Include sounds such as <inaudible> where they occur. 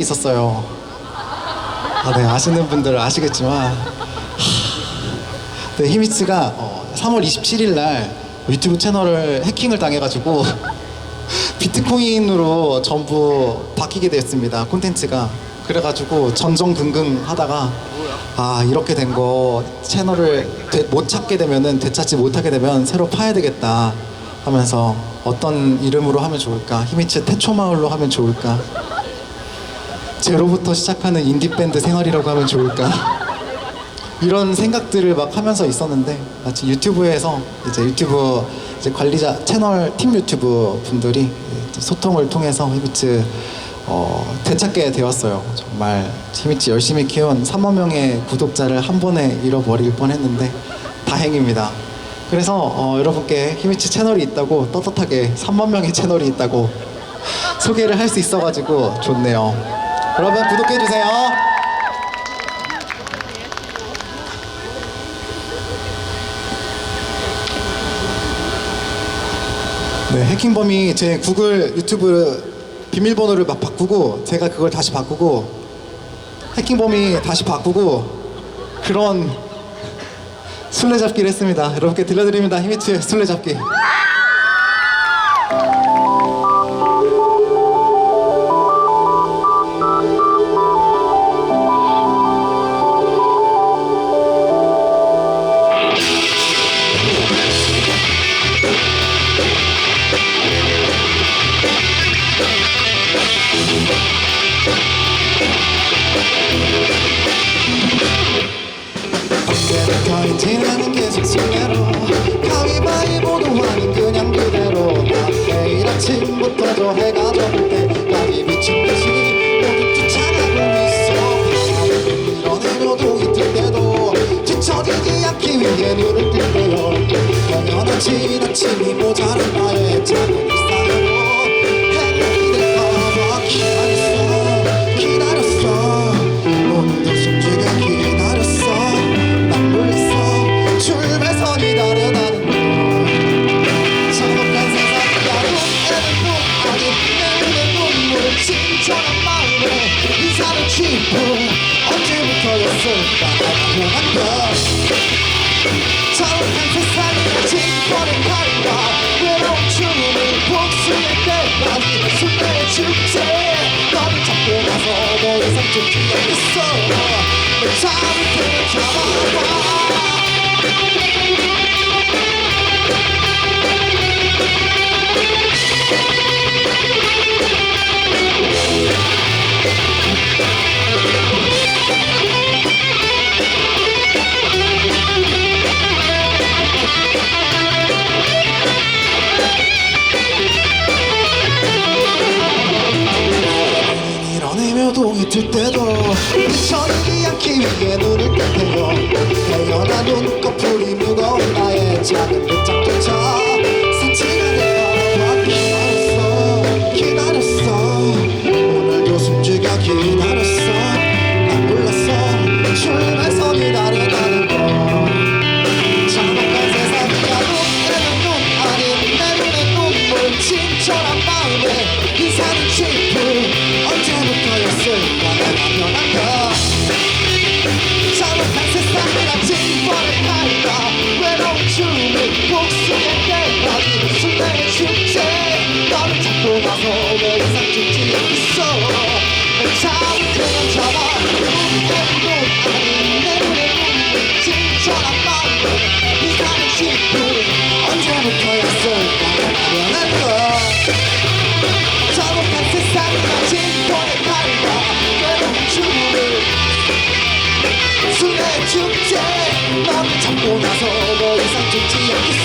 있었어요. 아, 네, 아시는 분들 아시겠지만 네, 히미츠가 어, 3월 27일 날 유튜브 채널을 해킹을 당해가지고 <laughs> 비트코인으로 전부 바뀌게 됐습니다. 콘텐츠가 그래가지고 전전긍긍 하다가 아 이렇게 된 거 채널을 되- 못 찾게 되면은 되찾지 못하게 되면 새로 파야 되겠다 하면서 어떤 이름으로 하면 좋을까 히미츠 태초마을로 하면 좋을까 제로부터 시작하는 인디밴드 생활이라고 하면 좋을까? 이런 생각들을 막 하면서 있었는데 마치 유튜브에서 이제 유튜브 이제 관리자 채널 팀 유튜브 분들이 소통을 통해서 히비츠 어, 되찾게 되었어요. 정말 히비츠 열심히 키운 3만 명의 구독자를 한 번에 잃어버릴 뻔했는데 다행입니다. 그래서 어, 여러분께 히미츠 채널이 있다고 떳떳하게 3만 명의 채널이 있다고 소개를 할 수 있어가지고 좋네요. 여러분 구독해 주세요. 네, 해킹범이 제 구글 유튜브 비밀번호를 막 바꾸고 제가 그걸 다시 바꾸고 해킹범이 다시 바꾸고 그런 술래잡기를 했습니다. 여러분께 들려드립니다. 히미츠 술래잡기. 지나침이 모자란 나의 작은 일상으로 행복이 될까봐. 기다렸어 기다렸어. 오늘도 숨죽여 기다렸어. 난 몰랐어 출발선이 다르다는 걸 저lok한 세상이야 눈에는 눈 아닌 내 눈에 눈물 진정한 마음에 인사를 치고 언제부터였을까? 난 변한 걸 더 이상 쫓지 않겠어 내 이틀 때도 미쳐지지 않기 위해 눈을 뜰 때요. 태연한 눈꺼풀이 무거운 나의 작은 늦장조차 언제부터였을까 내가 변한다 장독 축제. 맘을 잡고 나서 더 이상 죽지 않겠어.